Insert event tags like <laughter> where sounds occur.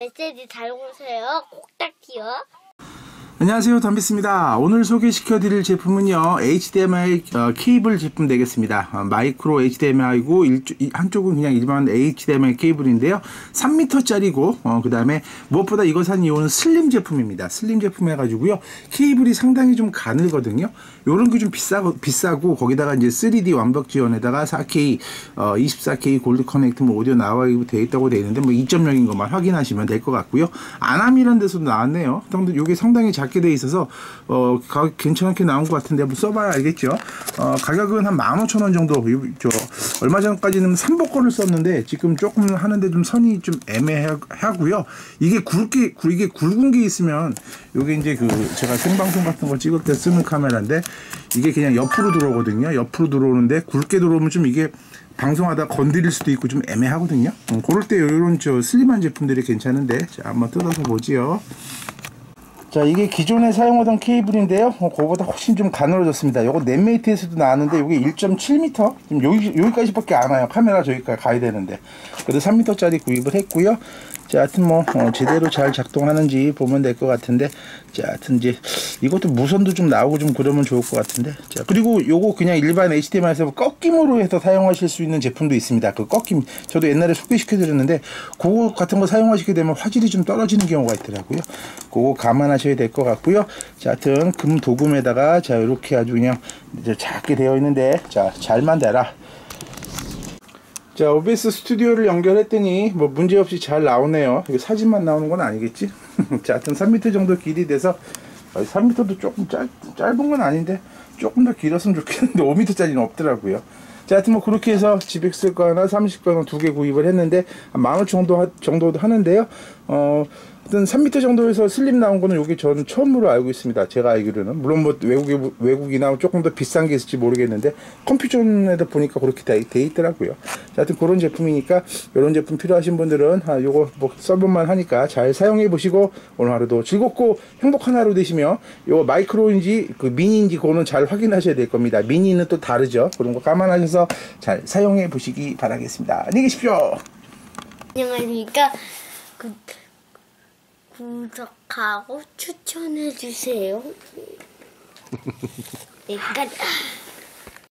메시지 잘 오세요. 꼭딱지요. 안녕하세요. 덤비스입니다. 오늘 소개시켜 드릴 제품은요 HDMI 어, 케이블 제품 되겠습니다. 어, 마이크로 HDMI고 한쪽은 그냥 일반 HDMI 케이블인데요. 3m 짜리고 어, 그 다음에 무엇보다 이거 산 이유는 슬림 제품입니다. 슬림 제품 해가지고요 케이블이 상당히 좀 가늘거든요. 요런 게 좀 비싸고, 비싸고 거기다가 이제 3D 완벽 지원에다가 4K 어, 24K 골드 커넥트 뭐 오디오 나와 되어 있다고 되어 있는데 뭐 2.0인 것만 확인하시면 될 것 같고요. 안암이라는 데서도 나왔네요. 요게 상당히 작 작게 돼 있어서 어 가격 괜찮게 나온 것 같은데 한번 써봐야 알겠죠 어 가격은 한 15,000원 정도 저 얼마 전까지는 삼복 거를 썼는데 지금 조금 하는데 좀 선이 좀 애매하고요 이게 굵게 이게 굵은 게 있으면 요게 이제 그 제가 생방송 같은 거 찍을 때 쓰는 카메라인데 이게 그냥 옆으로 들어오거든요 옆으로 들어오는데 굵게 들어오면 좀 이게 방송하다 건드릴 수도 있고 좀 애매하거든요. 음, 그럴 때 이런 저 슬림한 제품들이 괜찮은데 자 한번 뜯어서 보지요. 자 이게 기존에 사용하던 케이블인데요. 어, 그거보다 훨씬 좀 가늘어졌습니다. 요거 넷메이트에서도 나왔는데 이게 1.7m 지금 여기, 여기까지 밖에 안 와요. 카메라 저기까지 가야 되는데. 그래도 3m 짜리 구입을 했고요 자, 하여튼 뭐 어, 제대로 잘 작동하는지 보면 될 것 같은데 자, 하여튼 이제 이것도 무선도 좀 나오고 좀 그러면 좋을 것 같은데 자, 그리고 요거 그냥 일반 HDMI에서 꺾임으로 해서 사용하실 수 있는 제품도 있습니다. 그 꺾임 저도 옛날에 소개시켜 드렸는데 그거 같은 거 사용하시게 되면 화질이 좀 떨어지는 경우가 있더라고요. 그거 감안하셔야 될 것 같고요. 자, 하여튼 금 도금에다가 자, 이렇게 아주 그냥 이제 작게 되어 있는데 자, 잘만 대라. 자 OBS 스튜디오를 연결했더니 뭐 문제없이 잘 나오네요. 이거 사진만 나오는 건 아니겠지? <laughs> 자 하여튼 3m 정도 길이 돼서 3m도 조금 짧, 짧은 건 아닌데 조금 더 길었으면 좋겠는데 5m짜리는 없더라고요. 자 하여튼 뭐 그렇게 해서 집에 쓸거 하나 30건 두개 구입을 했는데 한 만원 정도 정도 하는데요. 어 하여튼 3m 정도에서 슬림 나온 거는 여기 저는 처음으로 알고 있습니다. 제가 알기로는. 물론 뭐 외국에, 외국이나 조금 더 비싼 게 있을지 모르겠는데 컴퓨터에다 보니까 그렇게 돼, 돼 있더라고요. 자, 하여튼 그런 제품이니까 이런 제품 필요하신 분들은 아, 요거 뭐 써볼만 하니까 잘 사용해 보시고 오늘 하루도 즐겁고 행복한 하루 되시며 요거 마이크로인지 그 미니인지 그거는 잘 확인하셔야 될 겁니다. 미니는 또 다르죠. 그런 거 감안하셔서 잘 사용해 보시기 바라겠습니다. 안녕히 계십시오. 안녕하십니까. 그... 구독하고 추천해주세요. <laughs> 약간